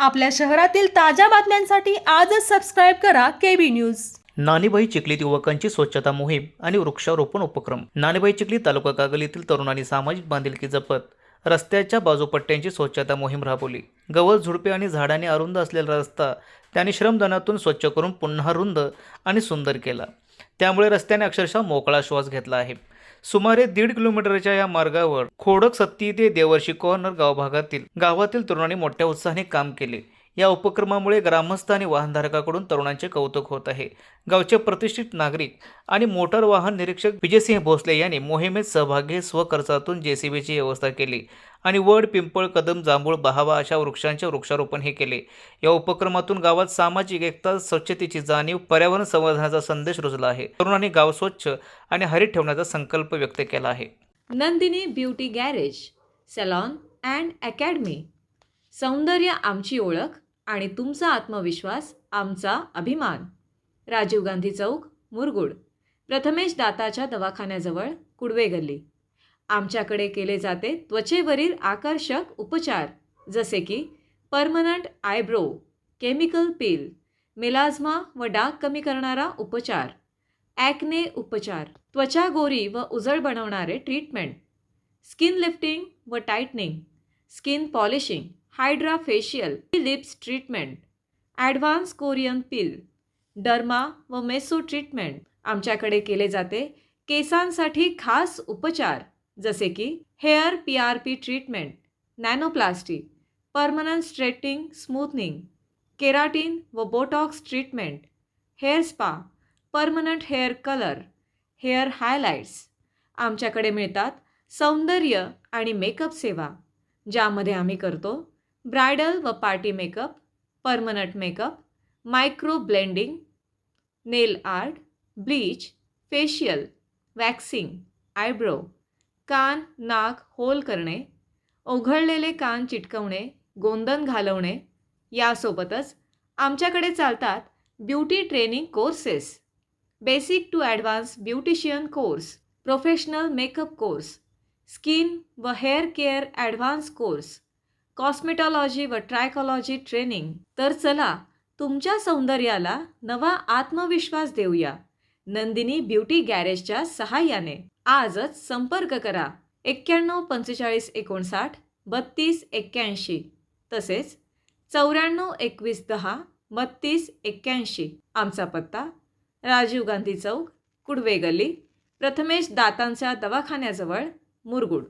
आपल्या शहरातील ताज्या बातम्यांसाठी आजच सबस्क्राईब करा केबी न्यूज नानीबाई चिखलीत युवकांची स्वच्छता मोहीम आणि वृक्षारोपण उपक्रम. नानीबाई चिखली तालुका कागल येथील तरुणांनी सामाजिक बांधिलकी जपत रस्त्याच्या बाजूपट्ट्यांची स्वच्छता मोहीम राबवली. गवत झुडपे आणि झाडांनी अरुंद असलेला रस्ता त्यांनी श्रमदानातून स्वच्छ करून पुन्हा रुंद आणि सुंदर केला. त्यामुळे रस्त्याने अक्षरशः मोकळा श्वास घेतला आहे. सुमारे दीड किलोमीटरच्या या मार्गावर खोडक सत्ती ते देवर्षी कॉर्नर गाव भागातील गावातील तरुणांनी मोठ्या उत्साहाने काम केले. या उपक्रमामुळे ग्रामस्थ आणि वाहनधारकाकडून तरुणांचे कौतुक होत आहे. गावचे प्रतिष्ठित नागरिक आणि मोटार वाहन निरीक्षक विजयसिंह भोसले यांनी मोहिमेत सहभागी स्वखर्चातून जेसीबीची व्यवस्था केली आणि वड पिंपळ कदम जांभूळ बहावा अशा वृक्षांचे वृक्षारोपण हे केले. या उपक्रमातून गावात सामाजिक एकता स्वच्छतेची जाणीव पर्यावरण संवर्धनाचा संदेश रुजला आहे. तरुणांनी गाव स्वच्छ आणि हरित ठेवण्याचा संकल्प व्यक्त केला आहे. Nandini beauty garage salon and academy. सौंदर्य आमची ओळख आणि तुमचा आत्मविश्वास आमचा अभिमान. राजीव गांधी चौक मुरगुड. प्रथमेश दाताच्या दवाखान्याजवळ कुडवे गल्ली. आमच्याकडे केले जाते त्वचेवरील आकर्षक उपचार जसे की permanent eyebrow chemical peel melasma व डाग कमी करणारा उपचार. ॲक्ने उपचार त्वचा गोरी व उजळ बनवणारे ट्रीटमेंट. स्किन लिफ्टिंग व tightening skin polishing. Hydra facial lips treatment advance Korean peel derma व मेसो ट्रीटमेंट. आमच्याकडे केले जाते केसांसाठी खास उपचार जसे की hair P R P treatment nanoplasty permanent straightening smoothening keratin व botox treatment hair spa permanent hair colour hair highlights. आमच्याकडे मिळतात सौंदर्य आणि मेकअप सेवा ज्यामध्ये आम्ही करतो ब्रायडल व party makeup permanent makeup micro blending nail art bleach facial waxing eyebrow कान नाक होल करणे ओघळलेले कान चिटकवणे गोंधन घालवणे यासोबतच आमच्याकडे चालतात beauty training courses. Basic to advance beautician course professional makeup course skin व hair care advance course. Cosmetology व ट्रायकॉलॉजी ट्रेनिंग तर चला तुमच्या सौंदर्याला नवा आत्मविश्वास देऊया. नंदिनी ब्युटी गॅरेजच्या सहाय्याने. आजच संपर्क करा. एक्क्याण्णव पंचेचाळीस एकोणसाठ बत्तीस एक्क्याऐंशी. तसेच चौऱ्याण्णव एकवीस दहा बत्तीस एक्क्याऐंशी. आमचा पत्ता राजीव गांधी चौक कुडवे गल्ली प्रथमेश दातांच्या दवाखान्याजवळ मुरगुड.